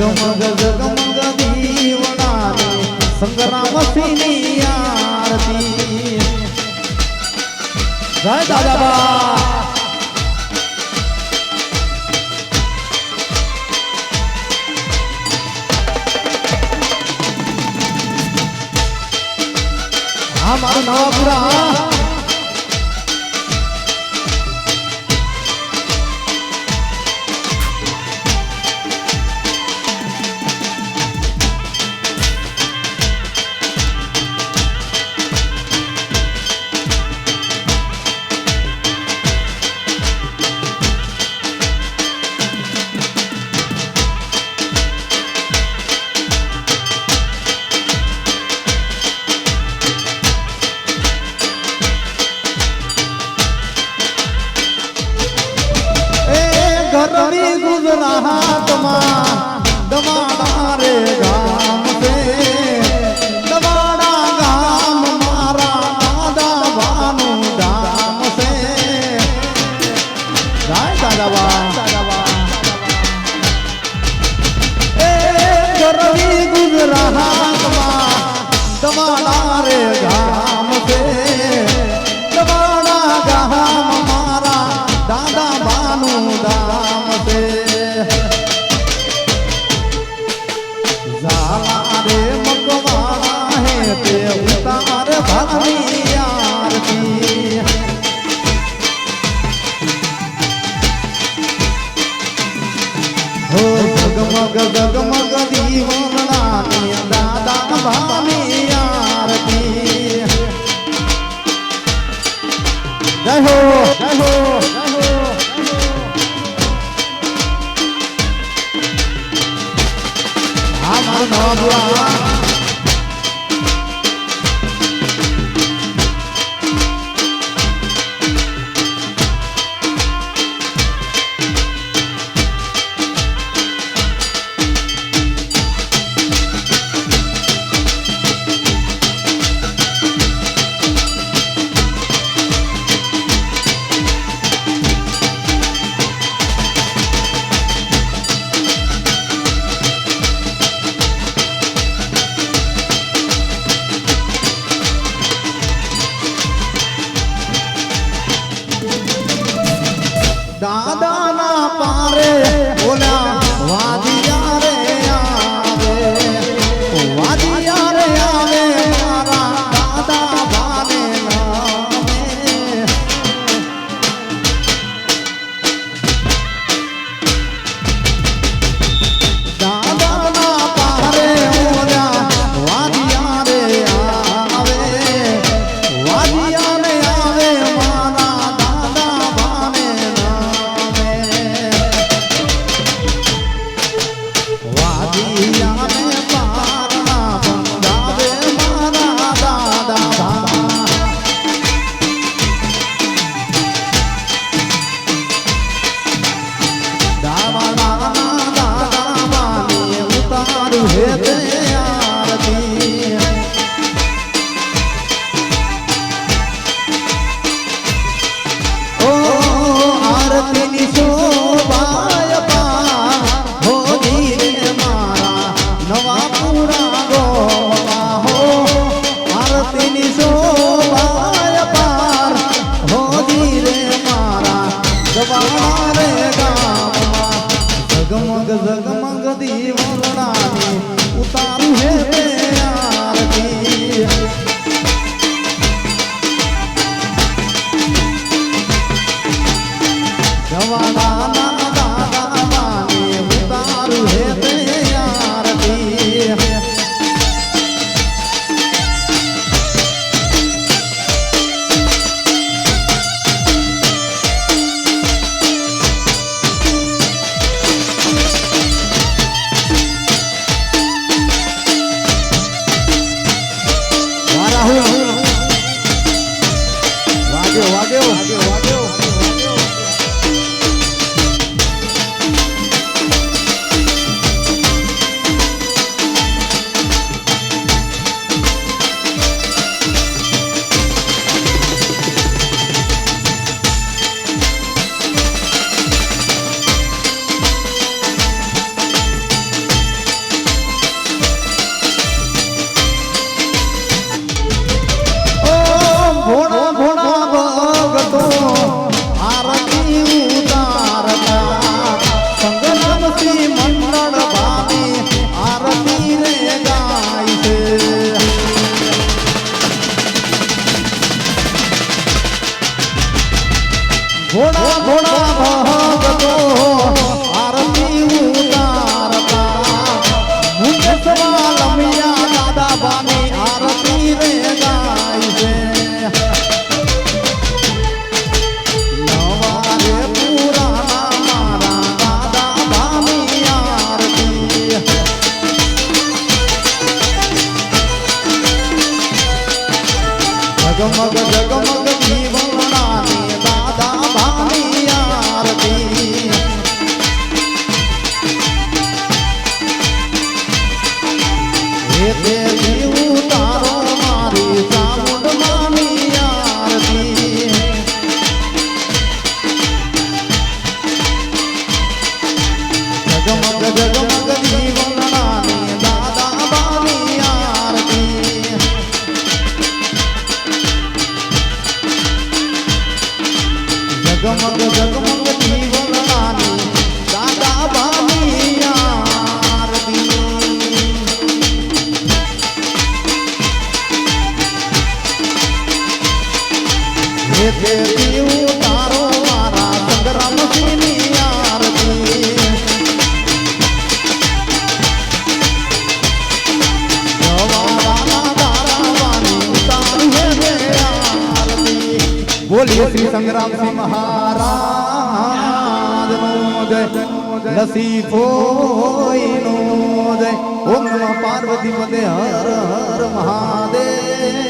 જગમગ જગમગ દીવડા સંગ્રામ સિંહની આરતી જય દાદાબા हमारा नवापुरा ધરતી ગુજરાતમાં દવાડા રે ગામ છે. દવાડા ગામ મારા દાદા વાનું ધામ છે. જાય દાદા જગ જગ મગ દીવનાની દાદા ભામી આરતી જય હો જય હો અમાર નોબવા દાદાના પારે ઓલા come on come on Shri Sangramsinh મહારાજ નોદય લસી ફોઈ નોદય ઓમ નમઃ પાર્વતી પદે હર હર મહાદેવ